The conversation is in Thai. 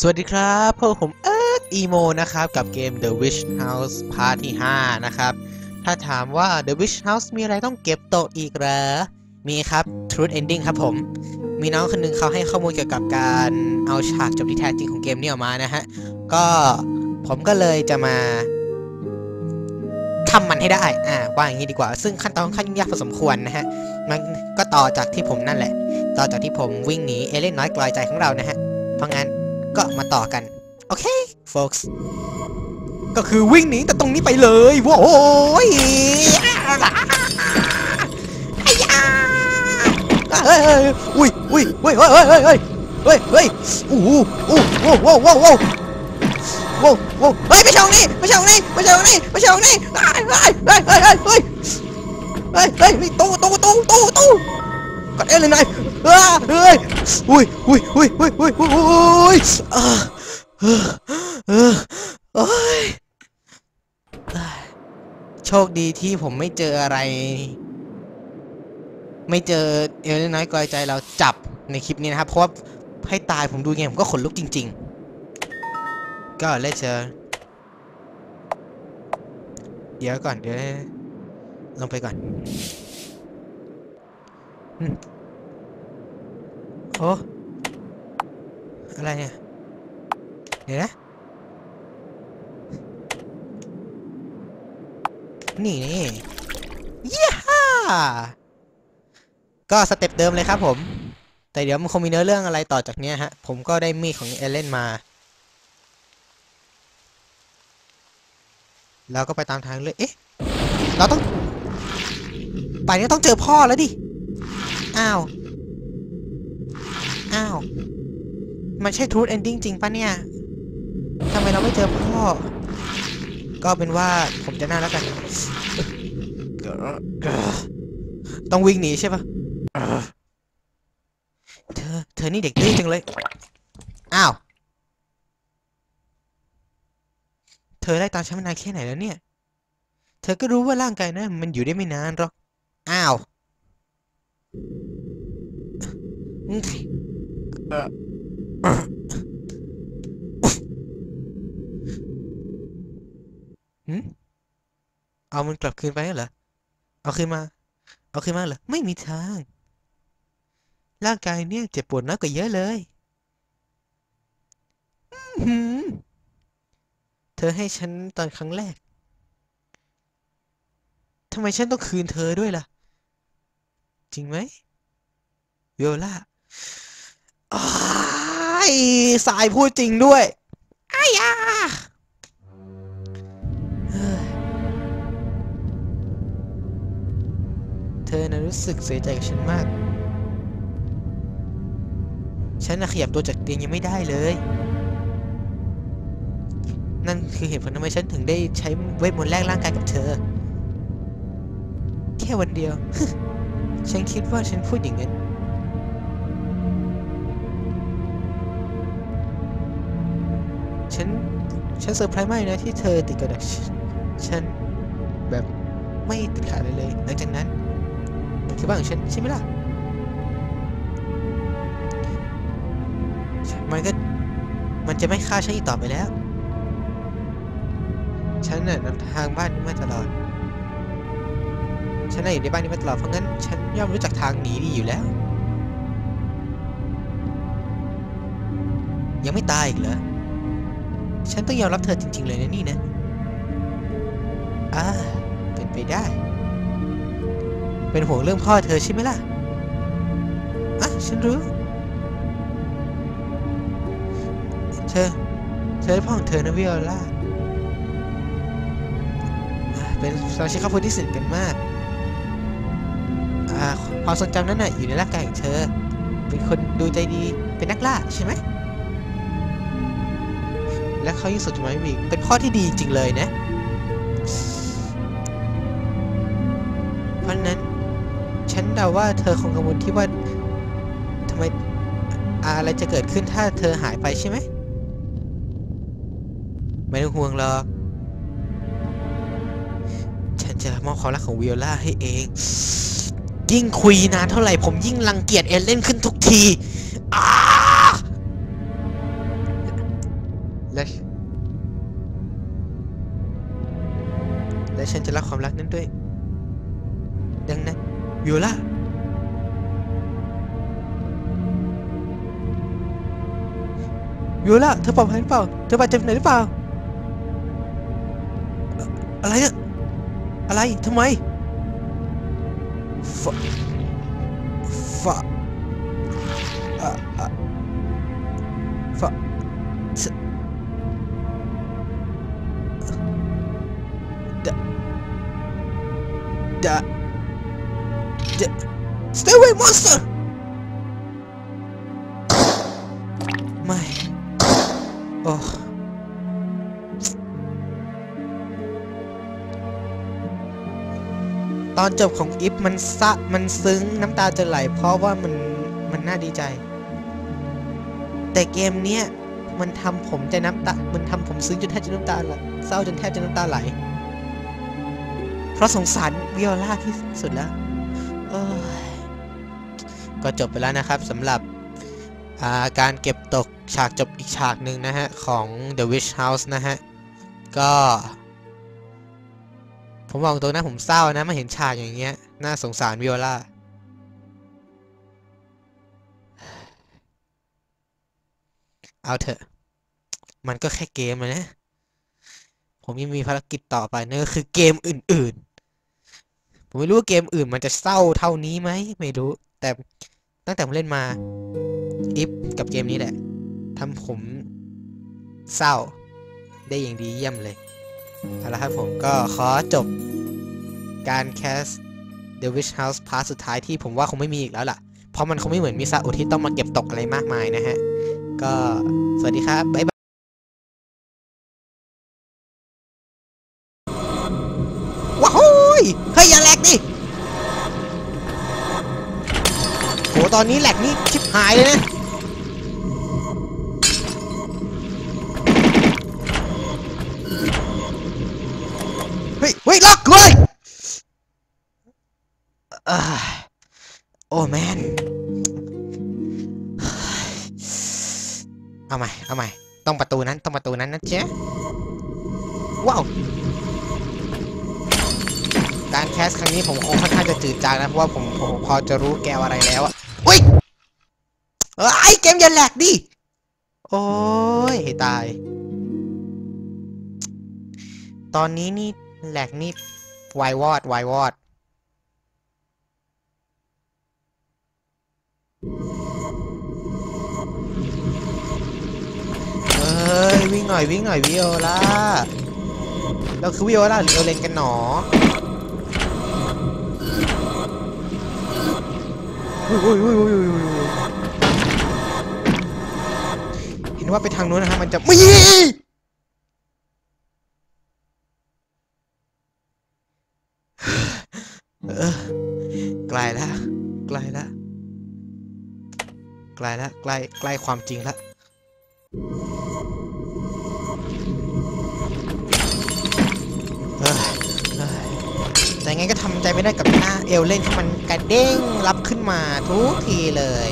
สวัสดีครับพวกผมเอิร์กอีโมนะครับ กับเกม The Wish House Part ที่ 5 นะครับ ถ้าถามว่า The Wish House มีอะไรต้องเก็บโต๊ะอีกเหรอ มีครับ Truth Ending ครับผม มีน้องคนหนึงเขาให้ข้อมูลเกี่ยวกับการเอาฉากจบที่แท้จริงของเกมนี้ออกมานะฮะ ก็ผมก็เลยจะมาทำมันให้ได้ อ่า ว่าอย่างนี้ดีกว่า ซึ่งขั้นตอนค่อนยุ่งยากพอสมควรนะฮะ มันก็ต่อจากที่ผมนั่นแหละ ต่อจากที่ผมวิ่งหนีเอเลนน้อยกลอยใจของเรานะฮะ เพราะงั้น ก็มาต่อกัน โอเค folks ก็คือวิ่งหนีแต่ตรงนี้ไปเลยโว้ยอุ้ยเฮ้ยอุ้ยเฮ้ยเฮ้ยเฮ้ยเฮ้ยเฮ้ยโอ้โหโอ้โหโว้โว้โว้โว้โว้เฮ้ยไม่ใช่ตงนี้ไม่ใช่ตงนี้ไม่ใช่ตรงนี้ไม่ใช่ตรงนี้เฮ้ยเฮ้ยเฮ้ยเฮ้ยเฮ้ยเฮ้ยตู้ตู้ตู้ตู้ตู้ กดเอ็นเลยนายเฮ้ยเฮ้ยอุ้ยอุ้ยอุ้ยอุ้ยอุ้ยอุ้ยอ่าเออเออโอ้ยโชคดีที่ผมไม่เจออะไร ไม่เจอเอลน้อยกลอยใจเราจับในคลิปนี้นะครับ เพราะว่าให้ตายผมดูไงผมก็ขนลุกจริง ๆ ก็เลเจอเดี๋ยวก่อนเดี๋ยวลงไปก่อน อืมโอ้อะไรเนี่ยเดี๋ยวนะนี่นี่ย่าก็สเต็ปเดิมเลยครับผม แต่เดี๋ยวมันคงมีเนื้อเรื่องอะไรต่อจากเนี้ยฮะ ผมก็ได้มีดของเอเลนมา แล้วก็ไปตามทางเลยเอ๊ะ เราต้อง ไปนี้ต้องเจอพ่อแล้วดิ อ้าว อ้าว มันใช่ truth ending จริงปะเนี่ยทำไมเราไม่เจอพ่อ ก็เป็นว่าผมจะน่าแล้วกัน ต้องวิ่งหนีใช่ปะเธอ เธอนี่เด็กดื้อจังเลย อ้าว เธอไล่ตามฉันมานานแค่ไหนแล้วเนี่ย เธอก็รู้ว่าร่างกายนั้นมันอยู่ได้ไม่นานหรอก อ้าวมเอ่อ หืมเอามันกลับคืนไปเหรอ เอาคืนมา เอาคืนมาเหรอ ไม่มีทาง ร่างกายเนี่ยเจ็บปวดน้อยกว่าเยอะเลยเธอให้ฉันตอนครั้งแรก ทำไมฉันต้องคืนเธอด้วยล่ะ จริงไหมวิโอลา อ้ายสายพูดจริงด้วยอ้ยอะเธอน่ะรู้สึกเสียใจกับฉันมาก ฉันนะขยับตัวจากเตียงยังไม่ได้เลย นั่นคือเหตุผลทำไมฉันถึงได้ใช้เวทมนต์แลกร่างกายกับเธอ แค่วันเดียว ฉันคิดว่าฉันพูดอย่างนั้น ฉัน ฉันเซอร์ไพรส์มากนะที่เธอติดกับดักฉันแบบไม่ติดขาดเลยเลย หลังจากนั้นมันคือบ้านของฉันใช่ไหมล่ะ มันก็ มันจะไม่ฆ่าฉันอีกต่อไปแล้ว ฉันน่ะนำทางบ้านนี้มาตลอด ฉันน่ะอยู่ในบ้านนี้มาตลอด เพราะงั้น ฉันย่อมรู้จักทางหนีดีอยู่แล้ว ยังไม่ตายอีกเหรอ ฉันต้องยอมรับเธอจริง ๆ เลยนะนี่นะ อ่า เป็นไปได้ เป็นห่วงเรื่องพ่อเธอใช่ไหมล่ะ อะ ฉันรู้ เธอ เธอพ่อของเธอนะวิโอลาอ่าเป็นสมาชิกครอบครัวที่สนิทกันมากอ่าความทรงจำนั้นน่ะอยู่ในร่างกายของเธอ เป็นคนดูใจดี เป็นนักล่าใช่ไหม และเขายังสุดจดหมายอีกเป็นพ่อที่ดีจริงเลยนะ เพราะฉะนั้น ฉันเดาว่าเธอคงกังวลที่ว่าทำไมอะไรจะเกิดขึ้นถ้าเธอหายไปใช่ไหมไม่ต้องห่วงหรอกฉันจะมอบความรักของวิโอลาให้เอง ยิ่งคุยนานเท่าไหร่ผมยิ่งรังเกียจเอเลนขึ้นทุกที และและฉันจะรักความรักนั้นด้วย ดังนั้นวิโอลาวิโอลาเธอปลอดภัยหรือเปล่า เธอบาดเจ็บไหนหรือเปล่า อะไรเนี่ย อะไรทำไมฟะ ดะดะ Stay away monster ไม่โอ้ตอนจบของอิฟมันซะมันซึ้งน้ำตาจะไหลเพราะว่ามันมันน่าดีใจ แต่เกมเนี้ยมันทำผมจะน้ำตา มันทำผมซึ้งจนแทบจะน้ำตาไหลเศร้าจนแทบจะน้ำตาไหล ราะสงสารวิโอลาที่สุดแล้วก็จบไปแล้วนะครับสำหรับาการเก็บตกฉากจบอีกฉากหนึ่งนะฮะ ของ The Witch House นะฮะ ก็ ผมบอกตรงนะผมเศร้านะมาเห็นฉากอย่างเงี้ย น่าสงสารวิโอลาเอาเถอะ มันก็แค่เกมนะ ผมยังมีภารกิจต่อไปนั่นก็คือเกมอื่น ๆ ผมไม่รู้ว่าเกมอื่นมันจะเศร้าเท่านี้ไหมไม่รู้ แต่ตั้งแต่ผมเล่นมาอิฟกับเกมนี้แหละทำผมเศร้าได้อย่างดีเยี่ยมเลยเอาละครับผมก็ขอจบการแคส The Witch House พาร์ทสุดท้ายที่ผมว่าคงไม่มีอีกแล้วล่ะ เพราะมันคงไม่เหมือนมิซาอุที่ต้องมาเก็บตกอะไรมากมายนะฮะ ก็สวัสดีครับ บ๊ายบาย ตอนนี้แหลกนี่ชิบหายเลยนะเฮ้ยเฮ้ยล็อกเลยอ้ยโอ้แมนเอาใหม่เอาใหม่ต้องประตูนั้นต้องประตูนั้นนะเจ๊ว้าวการแคสครั้งนี้ผมคงค่อนข้างจะจืดจางนะเพราะว่าผมผมพอจะรู้แกวอะไรแล้วอะ อุ้ยเอ้เกมย่าแหลกดิ โอ้ยตาย ตอนนี้นี่แหลกนี่วายวอดวายวอด เอ้ย วิ่งหน่อยวิ่งหน่อยวิโอลาเราคือวิโอลาหรือเอเลนกันหนอ เห็นว่าไปทางนู้นนะฮะมันจะมีเออไกลแล้วไกลแล้วไกลแล้วใกล้ใกล้ความจริงแล้ว แต่ไงก็ทำใจไม่ได้กับหน้าเอลเล่นที่มันกระเด้งรับขึ้นมาทุกทีเลย